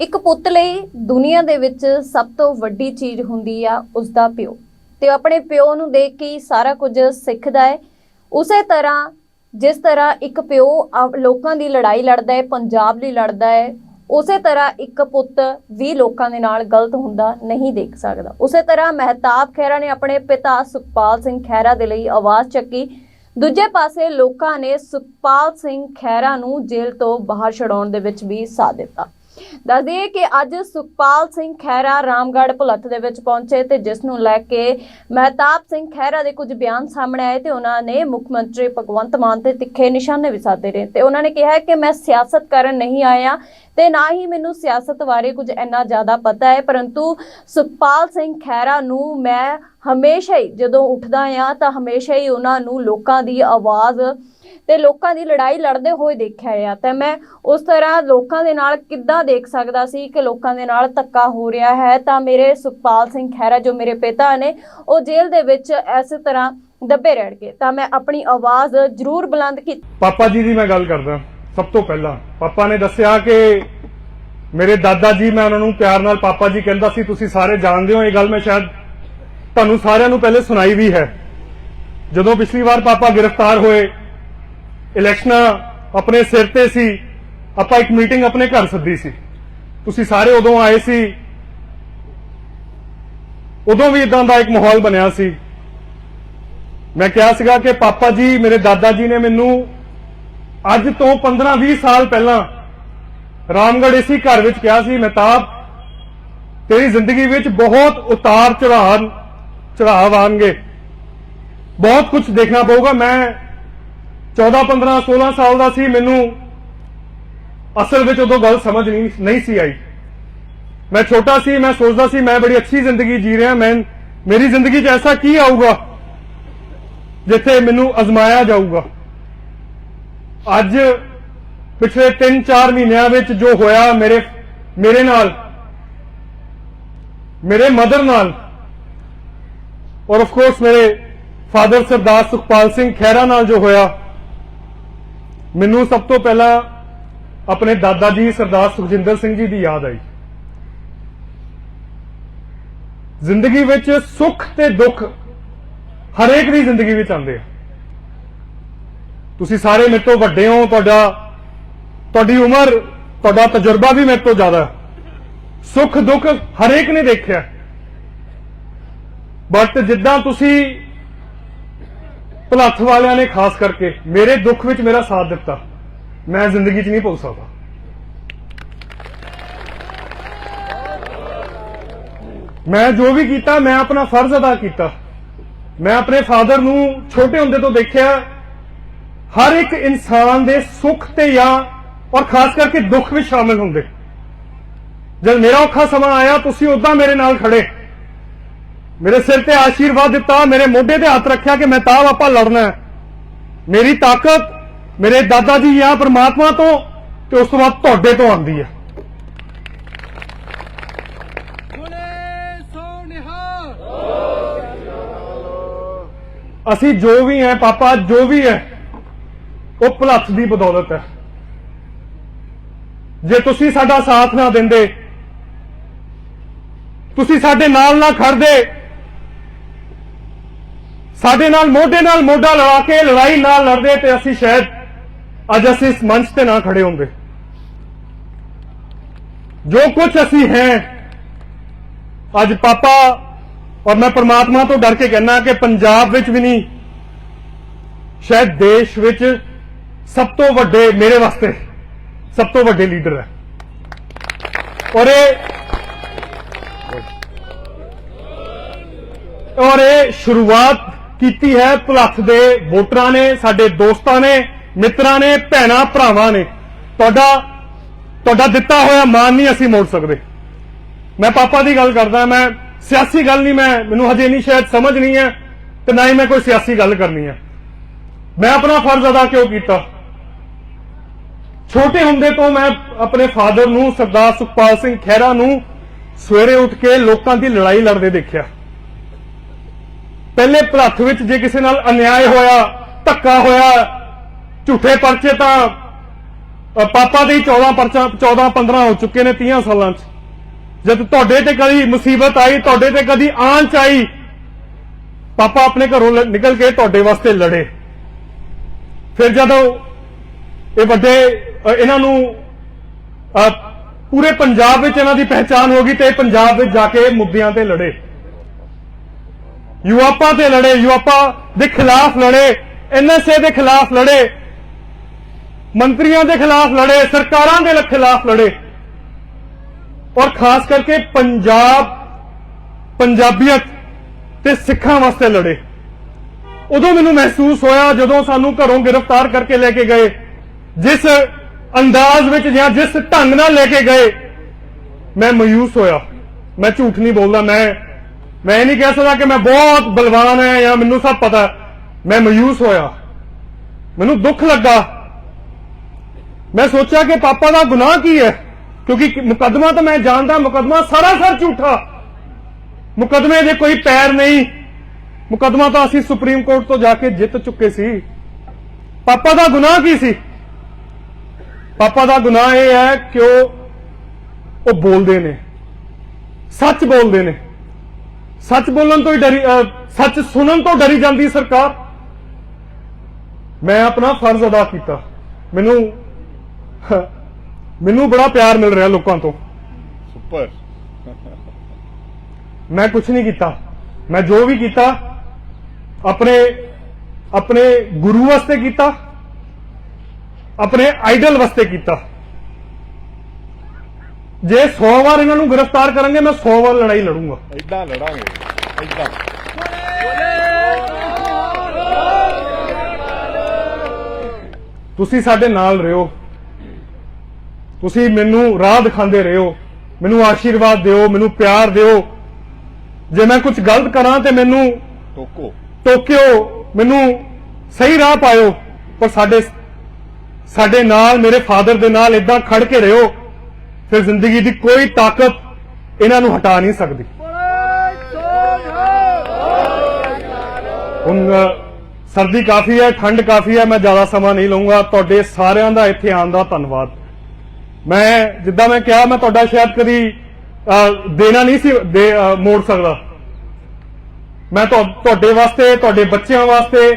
ਇੱਕ ਪੁੱਤ ਲਈ ਦੁਨੀਆ ਦੇ ਵਿੱਚ ਸਭ ਤੋਂ ਵੱਡੀ ਚੀਜ਼ ਹੁੰਦੀ ਆ ਉਸ ਦਾ ਪਿਓ। ਤੇ ਆਪਣੇ ਪਿਓ ਨੂੰ ਦੇਖ ਕੇ ਸਾਰਾ ਕੁਝ ਸਿੱਖਦਾ ਹੈ। ਉਸੇ ਤਰ੍ਹਾਂ ਜਿਸ ਤਰ੍ਹਾਂ ਇੱਕ ਪਿਓ ਆ- ਲੋਕਾਂ ਦੀ ਲੜਾਈ ਲੜਦਾ ਹੈ, ਪੰਜਾਬ ਲਈ ਲੜਦਾ ਹੈ, ਉਸੇ ਤਰ੍ਹਾਂ ਇੱਕ ਪੁੱਤ ਵੀ ਲੋਕਾਂ ਦੇ ਨਾਲ ਗਲਤ ਹੁੰਦਾ ਨਹੀਂ ਦੇਖ ਸਕਦਾ। ਉਸੇ ਤਰ੍ਹਾਂ ਮਹਿਤਾਬ ਖਹਿਰਾ ਨੇ ਆਪਣੇ ਪਿਤਾ ਸੁਖਪਾਲ ਸਿੰਘ ਖਹਿਰਾ ਦੇ ਲਈ ਆਵਾਜ਼ ਚੱਕੀ। ਦੂਜੇ ਪਾਸੇ ਲੋਕਾਂ ਨੇ ਸੁਖਪਾਲ ਸਿੰਘ ਖਹਿਰਾ ਨੂੰ ਜੇਲ੍ਹ ਤੋਂ ਬਾਹਰ ਛਡਾਉਣ ਦੇ ਵਿੱਚ ਵੀ ਸਾਥ ਦਿੱਤਾ। ਦੱਸ ਦਈਏ ਕਿ ਅੱਜ ਸੁਖਪਾਲ ਸਿੰਘ ਖਹਿਰਾ ਰਾਮਗੜ੍ਹ ਭੁਲੱਥ ਦੇ ਵਿੱਚ ਪਹੁੰਚੇ ਤੇ ਜਿਸ ਨੂੰ ਲੈ ਕੇ ਮਹਿਤਾਬ ਸਿੰਘ ਖਹਿਰਾ ਦੇ ਕੁਝ ਬਿਆਨ ਸਾਹਮਣੇ ਆਏ ਤੇ ਉਹਨਾਂ ਨੇ ਮੁੱਖ ਮੰਤਰੀ ਭਗਵੰਤ ਮਾਨ ਤੇ ਤਿੱਖੇ ਨਿਸ਼ਾਨੇ ਵੀ ਸਾਧੇ ਨੇ ਤੇ ਉਹਨਾਂ ਨੇ ਕਿਹਾ ਕਿ ਮੈਂ ਸਿਆਸਤ ਕਰਨ ਨਹੀਂ ਆਇਆ ਤੇ ਨਾ ਹੀ ਮੈਨੂੰ ਸਿਆਸਤ ਬਾਰੇ ਕੁਝ ਇੰਨਾ ਜ਼ਿਆਦਾ ਪਤਾ ਹੈ, ਪਰੰਤੂ ਸੁਖਪਾਲ ਸਿੰਘ ਖਹਿਰਾ ਨੂੰ ਮੈਂ ਹਮੇਸ਼ਾ ਹੀ ਜਦੋਂ ਉੱਠਦਾ ਆ ਤਾਂ ਹਮੇਸ਼ਾ ਹੀ ਉਹਨਾਂ ਨੂੰ ਲੋਕਾਂ ਦੀ ਆਵਾਜ਼ ਤੇ ਲੋਕਾਂ ਦੀ ਲੜਾਈ ਲੜਦੇ ਹੋਏ ਦੇਖਿਆ ਆ। ਤੇ ਮੈਂ ਉਸ ਤਰ੍ਹਾਂ ਲੋਕਾਂ ਦੇ ਨਾਲ ਕਿੱਦਾਂ ਦੇਖ ਸਕਦਾ ਸੀ ਕਿ ਲੋਕਾਂ ਦੇ ਨਾਲ ਧੱਕਾ ਹੋ ਰਿਹਾ ਹੈ? ਤਾਂ ਮੇਰੇ ਸੁਖਪਾਲ ਸਿੰਘ ਖਹਿਰਾ, ਜੋ ਮੇਰੇ ਪਿਤਾ ਨੇ, ਉਹ ਜੇਲ੍ਹ ਦੇ ਵਿੱਚ ਇਸੇ ਤਰ੍ਹਾਂ ਦੱਬੇ ਰਹਿਣਗੇ ਤਾਂ ਮੈਂ ਆਪਣੀ ਆਵਾਜ਼ ਜ਼ਰੂਰ ਬੁਲੰਦ ਕੀਤੀ ਪਾਪਾ ਜੀ ਦੀ ਮੈਂ ਗੱਲ ਕਰਦਾ। ਸਭ ਤੋਂ ਪਹਿਲਾਂ ਪਾਪਾ ਨੇ ਦੱਸਿਆ ਕਿ ਮੇਰੇ ਦਾਦਾ ਜੀ, ਮੈਂ ਉਹਨਾਂ ਨੂੰ ਪਿਆਰ ਨਾਲ ਪਾਪਾ ਜੀ ਕਹਿੰਦਾ ਸੀ, ਤੁਸੀਂ ਸਾਰੇ ਜਾਣਦੇ ਹੋ ਇਹ ਗੱਲ ਮੈਂ ਸ਼ਾਇਦ ਤੁਹਾਨੂੰ ਸਾਰਿਆਂ ਨੂੰ ਪਹਿਲੇ ਸੁਣਾਈ ਵੀ ਹੈ। ਜਦੋਂ ਪਿਛਲੀ ਵਾਰ ਪਾਪਾ ਗ੍ਰਿਫਤਾਰ ਹੋਏ ਇਲੈਕਸ਼ਨਾਂ ਆਪਣੇ ਸਿਰ ਤੇ ਸੀ, ਆਪਾਂ ਇੱਕ ਮੀਟਿੰਗ ਆਪਣੇ ਘਰ ਸੱਦੀ ਸੀ। ਤੁਸੀਂ ਸਾਰੇ ਉਦੋਂ ਆਏ ਸੀ, ਉਦੋਂ ਵੀ ਇਦਾਂ ਦਾ ਇੱਕ ਮਾਹੌਲ ਬਣਿਆ ਸੀ। ਮੈਂ ਕਿਹਾ ਸੀਗਾ ਕਿ ਪਾਪਾ ਜੀ, ਮੇਰੇ ਦਾਦਾ ਜੀ ਨੇ ਮੈਨੂੰ ਅੱਜ ਤੋਂ 15-20 ਸਾਲ ਪਹਿਲਾਂ ਰਾਮਗੜ੍ਹ ਇਸੀ ਘਰ ਵਿੱਚ ਕਿਹਾ ਸੀ, ਮਹਿਤਾਬ, ਤੇਰੀ ਜ਼ਿੰਦਗੀ ਵਿੱਚ ਬਹੁਤ ਉਤਾਰ ਚੜਾਅ ਚੜਾਅ ਆਣਗੇ ਬਹੁਤ ਕੁਝ ਦੇਖਣਾ ਪਊਗਾ। ਮੈਂ 14 15 16 ਸਾਲ ਦਾ ਸੀ, ਮੈਨੂੰ ਅਸਲ ਵਿੱਚ ਉਦੋਂ ਗੱਲ ਸਮਝ ਨਹੀਂ ਨਹੀਂ ਸੀ ਆਈ। ਮੈਂ ਛੋਟਾ ਸੀ, ਮੈਂ ਸੋਚਦਾ ਸੀ, ਮੈਂ ਬੜੀ ਅੱਛੀ ਜ਼ਿੰਦਗੀ ਜੀ ਰਿਹਾ, ਮੈਂ, ਮੇਰੀ ਜ਼ਿੰਦਗੀ 'ਚ ਐਸਾ ਕੀ ਆਊਗਾ ਜਿੱਥੇ ਮੈਨੂੰ ਅਜ਼ਮਾਇਆ ਜਾਊਗਾ? ਅੱਜ ਪਿਛਲੇ 3-4 ਮਹੀਨਿਆਂ ਵਿੱਚ ਜੋ ਹੋਇਆ ਮੇਰੇ ਮੇਰੇ ਨਾਲ, ਮੇਰੇ ਮਦਰ ਨਾਲ, ਔਰ ਆਫ ਕੋਰਸ ਮੇਰੇ ਫਾਦਰ ਸਰਦਾਰ ਸੁਖਪਾਲ ਸਿੰਘ ਖਹਿਰਾ ਨਾਲ ਜੋ ਹੋਇਆ ਮੈਨੂੰ ਸਭ ਤੋਂ ਪਹਿਲਾਂ ਆਪਣੇ ਦਾਦਾ ਜੀ ਸਰਦਾਰ ਸੁਖਜਿੰਦਰ ਸਿੰਘ ਜੀ ਦੀ ਯਾਦ ਆਈ। ਜ਼ਿੰਦਗੀ ਵਿੱਚ ਸੁੱਖ ਤੇ ਦੁੱਖ ਹਰੇਕ ਦੀ ਜ਼ਿੰਦਗੀ ਵਿੱਚ ਆਉਂਦੇ ਆ। ਤੁਸੀਂ ਸਾਰੇ ਮੇਰੇ ਤੋਂ ਵੱਡੇ ਹੋ, ਤੁਹਾਡਾ, ਤੁਹਾਡੀ ਉਮਰ, ਤੁਹਾਡਾ ਤਜਰਬਾ ਵੀ ਮੇਰੇ ਤੋਂ ਜ਼ਿਆਦਾ। ਸੁੱਖ ਦੁੱਖ ਹਰੇਕ ਨੇ ਦੇਖਿਆ। ਬਟ ਜਿੱਦਾਂ ਤੁਸੀਂ ਭਲੱਥ ਵਾਲਿਆਂ ਨੇ ਖਾਸ ਕਰਕੇ ਮੇਰੇ ਦੁੱਖ ਵਿੱਚ ਮੇਰਾ ਸਾਥ ਦਿੱਤਾ। ਮੈਂ ਜ਼ਿੰਦਗੀ 'ਚ ਨਹੀਂ ਭੁੱਲ ਸਕਦਾ। ਮੈਂ ਜੋ ਵੀ ਕੀਤਾ, ਮੈਂ ਆਪਣਾ ਫਰਜ਼ ਅਦਾ ਕੀਤਾ। ਮੈਂ ਆਪਣੇ ਫਾਦਰ ਨੂੰ ਛੋਟੇ ਹੁੰਦੇ ਤੋਂ ਦੇਖਿਆ, ਹਰ ਇੱਕ ਇਨਸਾਨ ਦੇ ਸੁੱਖ ਤੇ ਜਾਂ ਔਰ ਖਾਸ ਕਰਕੇ ਦੁੱਖ ਵਿੱਚ ਸ਼ਾਮਿਲ ਹੁੰਦੇ। ਜਦ ਮੇਰਾ ਔਖਾ ਸਮਾਂ ਆਇਆ, ਤੁਸੀਂ ਉਦਾਂ ਮੇਰੇ ਨਾਲ ਖੜੇ। ਮੇਰੇ ਸਿਰ ਤੇ ਆਸ਼ੀਰਵਾਦ ਦਿੱਤਾ ਮੇਰੇ ਮੋਢੇ ਤੇ ਹੱਥ ਰੱਖਿਆ ਕਿ ਮੈਂ ਤਾਂ ਆਪਾਂ ਲੜਨਾ ਹੈ। ਮੇਰੀ ਤਾਕਤ ਮੇਰੇ ਦਾਦਾ ਜੀ ਜਾਂ ਪ੍ਰਮਾਤਮਾ ਤੋਂ ਤੇ ਉਸ ਤੋਂ ਬਾਅਦ ਤੁਹਾਡੇ ਤੋਂ ਆਉਂਦੀ ਹੈ। ਅਸੀਂ ਜੋ ਵੀ ਹੈ ਪਾਪਾ ਜੋ ਵੀ ਹੈ ਉਹ ਭਲੱਥ ਦੀ ਬਦੌਲਤ ਹੈ। ਜੇ ਤੁਸੀਂ ਸਾਡਾ ਸਾਥ ਨਾ ਦਿੰਦੇ ਤੁਸੀਂ ਸਾਡੇ ਨਾਲ ਨਾ ਖੜਦੇ ਸਾਡੇ ਨਾਲ ਮੋਢੇ ਨਾਲ ਮੋਢਾ ਲੜਾ ਕੇ, ਲੜਾਈ ਨਾਲ ਲੜਦੇ ਤੇ ਅਸੀਂ ਸ਼ਾਇਦ ਅੱਜ ਅਸੀਂ ਇਸ ਮੰਚ ਤੇ ਨਾ ਖੜੇ ਹੁੰਦੇ ਜੋ ਕੁਝ ਅਸੀਂ ਹੈ, ਅੱਜ ਪਾਪਾ ਔਰ ਮੈਂ ਪਰਮਾਤਮਾ ਤੋਂ ਡਰ ਕੇ ਕਹਿਣਾ ਕਿ ਪੰਜਾਬ ਵਿੱਚ ਵੀ ਨਹੀਂ, ਸ਼ਾਇਦ ਦੇਸ਼ ਵਿੱਚ ਸਭ ਤੋਂ ਵੱਡੇ, ਮੇਰੇ ਵਾਸਤੇ ਸਭ ਤੋਂ ਵੱਡੇ ਲੀਡਰ ਹੈ। ਔਰ ਇਹ ਔਰ ਇਹ ਸ਼ੁਰੂਆਤ ਕੀਤੀ ਹੈ। ਭਲੱਥ ਦੇ ਵੋਟਰਾਂ ਨੇ, ਸਾਡੇ ਦੋਸਤਾਂ ਨੇ, ਮਿੱਤਰਾਂ ਨੇ, ਭੈਣਾਂ, ਭਰਾਵਾਂ ਨੇ। ਤੁਹਾਡਾ ਤੁਹਾਡਾ ਦਿੱਤਾ ਹੋਇਆ ਮਾਨ ਨਹੀਂ ਅਸੀਂ ਮੋੜ ਸਕਦੇ। ਮੈਂ ਪਾਪਾ ਦੀ ਗੱਲ ਕਰਦਾ, ਮੈਂ ਸਿਆਸੀ ਗੱਲ ਨਹੀਂ, ਮੈਂ, ਮੈਨੂੰ ਹਜੇ ਨਹੀਂ ਸ਼ਾਇਦ ਸਮਝ ਨਹੀਂ ਹੈ ਤੇ ਨਾ ਹੀ ਮੈਂ ਕੋਈ ਸਿਆਸੀ ਗੱਲ ਕਰਨੀ ਹੈ। ਮੈਂ ਆਪਣਾ ਫਰਜ਼ ਅਦਾ ਕਿਉਂ ਕੀਤਾ? ਛੋਟੇ ਹੁੰਦੇ ਤੋਂ ਮੈਂ ਆਪਣੇ ਫਾਦਰ ਨੂੰ, ਸਰਦਾਰ ਸੁਖਪਾਲ ਸਿੰਘ ਖਹਿਰਾ ਨੂੰ ਸਵੇਰੇ ਉੱਠ ਕੇ ਲੋਕਾਂ ਦੀ ਲੜਾਈ ਲੜਦੇ ਦੇਖਿਆ। ਪਹਿਲੇ ਭਲੱਥ ਵਿੱਚ ਜੇ ਕਿਸੇ ਨਾਲ ਅਨਿਆਏ ਹੋਇਆ, ਧੱਕਾ ਹੋਇਆ, ਝੂਠੇ ਪਰਚੇ ਤਾਂ ਪਾਪਾ ਦੇ ਹੀ 14 ਪਰਚਾ 14 15 ਹੋ ਚੁੱਕੇ ਨੇ 30 ਸਾਲਾਂ 'ਚ। ਜਦ ਤੁਹਾਡੇ ਤੇ ਕਦੀ ਮੁਸੀਬਤ ਆਈ, ਤੁਹਾਡੇ ਤੇ ਕਦੀ ਆਂਚ ਆਈ, ਪਾਪਾ ਆਪਣੇ ਘਰੋਂ ਨਿਕਲ ਕੇ ਤੁਹਾਡੇ ਵਾਸਤੇ ਲੜੇ। ਫਿਰ ਜਦੋਂ ਇਹ ਵੱਡੇ ਇਹਨਾਂ ਨੂੰ ਪੂਰੇ ਪੰਜਾਬ ਵਿੱਚ ਇਹਨਾਂ ਦੀ ਪਹਿਚਾਨ ਹੋ ਗਈ ਤੇ ਪੰਜਾਬ ਵਿੱਚ ਜਾ ਕੇ ਮੁੱਦਿਆਂ ਤੇ ਲੜੇ। ਯੂਆਪਾ ਤੇ ਲੜੇ, ਯੂਆਪਾ ਦੇ ਖਿਲਾਫ ਲੜੇ, ਐਨਐਸਏ ਦੇ ਖਿਲਾਫ ਲੜੇ, ਮੰਤਰੀਆਂ ਦੇ ਖਿਲਾਫ ਲੜੇ, ਸਰਕਾਰਾਂ ਦੇ ਖਿਲਾਫ ਲੜੇ। ਔਰ ਖਾਸ ਕਰਕੇ ਪੰਜਾਬ, ਪੰਜਾਬੀਅਤ ਤੇ ਸਿੱਖਾਂ ਵਾਸਤੇ ਲੜੇ। ਉਦੋਂ ਮੈਨੂੰ ਮਹਿਸੂਸ ਹੋਇਆ ਜਦੋਂ ਸਾਨੂੰ ਘਰੋਂ ਗ੍ਰਿਫਤਾਰ ਕਰਕੇ ਲੈ ਕੇ ਗਏ। ਜਿਸ ਅੰਦਾਜ਼ ਵਿੱਚ ਜਾਂ ਜਿਸ ਢੰਗ ਨਾਲ ਲੈ ਕੇ ਗਏ, ਮੈਂ ਮਾਯੂਸ ਹੋਇਆ। ਮੈਂ ਝੂਠ ਨਹੀਂ ਬੋਲਦਾ, ਮੈਂ ਮੈਂ ਇਹ ਨਹੀਂ ਕਹਿ ਸਕਦਾ ਕਿ ਮੈਂ ਬਹੁਤ ਬਲਵਾਨ ਹਾਂ ਜਾਂ ਮੈਨੂੰ ਸਭ ਪਤਾ ਮੈਂ ਮਯੂਸ ਹੋਇਆ। ਮੈਨੂੰ ਦੁੱਖ ਲੱਗਾ। ਮੈਂ ਸੋਚਿਆ ਕਿ ਪਾਪਾ ਦਾ ਗੁਨਾਹ ਕੀ ਹੈ? ਕਿਉਂਕਿ ਮੁਕੱਦਮਾ ਤਾਂ ਮੈਂ ਜਾਣਦਾ, ਮੁਕੱਦਮਾ ਸਰਾਸਰ ਝੂਠਾ। ਮੁਕੱਦਮੇ ਦੇ ਕੋਈ ਪੈਰ ਨਹੀਂ। ਮੁਕੱਦਮਾ ਤਾਂ ਅਸੀਂ ਸੁਪਰੀਮ ਕੋਰਟ ਤੋਂ ਜਾ ਕੇ ਜਿੱਤ ਚੁੱਕੇ ਸੀ। ਪਾਪਾ ਦਾ ਗੁਨਾਹ ਕੀ ਸੀ? ਪਾਪਾ ਦਾ ਗੁਨਾਹ ਇਹ ਹੈ ਕਿ ਉਹ ਉਹ ਬੋਲਦੇ ਨੇ। ਸੱਚ ਬੋਲਦੇ ਨੇ। ਸੱਚ ਬੋਲਣ ਤੋਂ ਹੀ ਡਰੀ ਸੱਚ ਸੁਣਨ ਤੋਂ ਡਰੀ ਜਾਂਦੀ ਸਰਕਾਰ। ਮੈਂ ਆਪਣਾ ਫਰਜ਼ ਅਦਾ ਕੀਤਾ। ਮੈਨੂੰ ਮੈਨੂੰ ਬੜਾ ਪਿਆਰ ਮਿਲ ਰਿਹਾ ਲੋਕਾਂ ਤੋਂ। ਸੁਪਰ। ਮੈਂ ਕੁਝ ਨਹੀਂ ਕੀਤਾ। ਮੈਂ ਜੋ ਵੀ ਕੀਤਾ ਆਪਣੇ ਆਪਣੇ ਗੁਰੂ ਵਾਸਤੇ ਕੀਤਾ ਆਪਣੇ ਆਈਡਲ ਵਾਸਤੇ ਕੀਤਾ। ਜੇ 100 ਵਾਰ ਇਹਨਾਂ ਨੂੰ ਗ੍ਰਿਫਤਾਰ ਕਰਾਂਗੇ ਮੈਂ 100 ਵਾਰ ਲੜਾਈ ਲੜੂੰਗਾ। ਇਦਾਂ ਲੜਾਂਗੇ ਇਦਾਂ ਤੁਸੀਂ ਸਾਡੇ ਨਾਲ ਰਹੋ। ਤੁਸੀਂ ਮੈਨੂੰ ਰਾਹ ਦਿਖਾਉਂਦੇ ਰਹੋ। ਮੈਨੂੰ ਆਸ਼ੀਰਵਾਦ ਦਿਓ ਮੈਨੂੰ ਪਿਆਰ ਦਿਓ। ਜੇ ਮੈਂ ਕੁਝ ਗਲਤ ਕਰਾਂ ਤੇ ਮੈਨੂੰ ਟੋਕੋ। ਟੋਕਿਓ ਮੈਨੂੰ ਸਹੀ ਰਾਹ ਪਾਇਓ ਪਰ ਸਾਡੇ ਸਾਡੇ ਨਾਲ ਮੇਰੇ ਫਾਦਰ ਦੇ ਨਾਲ ਇਦਾਂ ਖੜ ਕੇ ਰਹੋ। ਫਿਰ ਜ਼ਿੰਦਗੀ ਦੀ ਕੋਈ ਤਾਕਤ ਇਹਨਾਂ ਨੂੰ ਹਟਾ ਨਹੀਂ ਸਕਦੀ। ਹੁਣ ਸਰਦੀ ਕਾਫੀ ਹੈ, ਠੰਡ ਕਾਫੀ ਹੈ, ਮੈਂ ਜ਼ਿਆਦਾ ਸਮਾਂ ਨਹੀਂ ਲਵਾਂਗਾ ਤੁਹਾਡੇ ਸਾਰਿਆਂ ਦਾ ਇੱਥੇ ਆਉਣ ਦਾ ਧੰਨਵਾਦ। ਮੈਂ, ਜਿੱਦਾਂ ਮੈਂ ਕਿਹਾ, ਮੈਂ ਤੁਹਾਡਾ ਸ਼ਾਇਦ ਕਦੀ ਦੇਣਾ ਨਹੀਂ ਸੀ, ਦੇ- ਮੋੜ ਸਕਦਾ। ਮੈਂ ਤੁਹਾਡੇ ਵਾਸਤੇ, ਤੁਹਾਡੇ ਬੱਚਿਆਂ ਵਾਸਤੇ